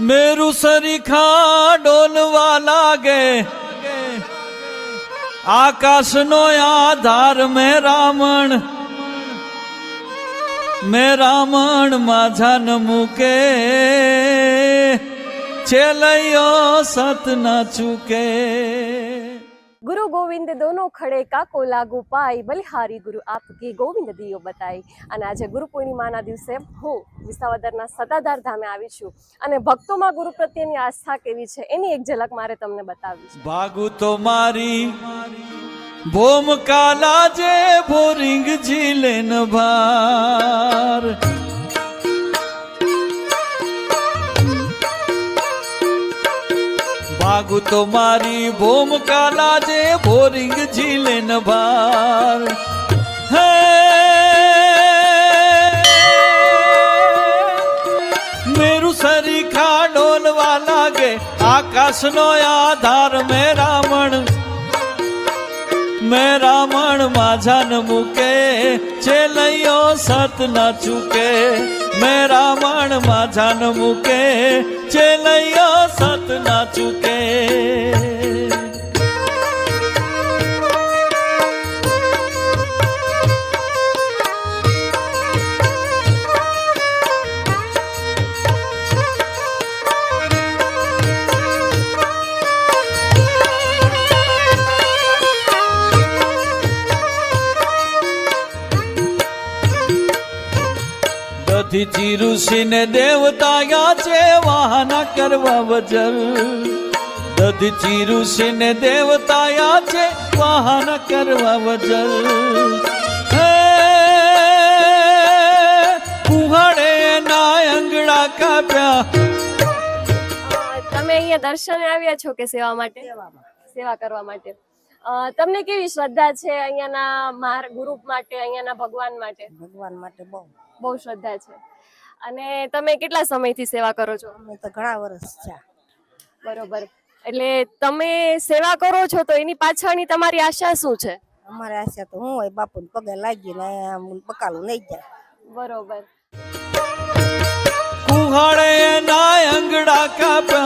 મેરુ સરીખા ડોલવા લાગે. આકાશનો આધાર મે રામણ મે રામણ માઝા ન મૂકે. છેલૈયો સત ન ચૂકે. ગોવિંદ દોનો ખડે કાકો લાગુ પાય બલિહારી ગુરુ આપ કે ગોવિંદ દિયો બતાય અને આજે ગુરુ પૂર્ણિમાના દિવસે હું વિસાવદરના સદાધાર ધામે આવી છું. અને ભક્તોમાં ગુરુ પ્રત્યેની આસ્થા કેવી છે એની એક ઝલક મારે તમને બતાવી છે. ભાગુ તો મારી ભૂમકાલા જે ભોરિંગ ઝીલે ભાર. ભાગુ તો મારી ભૂમકા લાજે બોરિંગ ઝીલે ન ભાર. હે! મેરું સરીખા ડોલવા લાગે આકાશનો આધાર મે રાવણ. મે રાવણ માઝા ન મૂકે છેલૈયો સત ના ચૂકે. મે રાવણ માઝા ન મૂકે છેલૈયો સત ના ચૂકે. દધીચી ઋષિને દેવતાયા છે વાહના કરવા વજલ દધીચી ઋષિને દેવતાયા છે વાહના કરવા વજલ કુહાડે ના અંગડા કાપ્યા. તમે અહીંયા દર્શને આવ્યા છો કે સેવા માટે? સેવા કરવા માટે. તમને કેવી શ્રદ્ધા છે અહીંયાના માર ગુરુ માટે અહીંયાના ભગવાન માટે? ભગવાન માટે બહુ. બહુ શ્રદ્ધા છે. અને તમે કેટલા સમયથી સેવા કરો છો? અમે તો ઘણા વર્ષ થયા. બરોબર. એટલે તમે સેવા કરો છો તો એની પાછળની તમારી આશા શું છે? અમારી આશા તો હું હોય બાપુ પગે લાગીને આમ બકાલું નહીં જાય. બરોબર. કુહાડે ના અંગડા કાપ્યા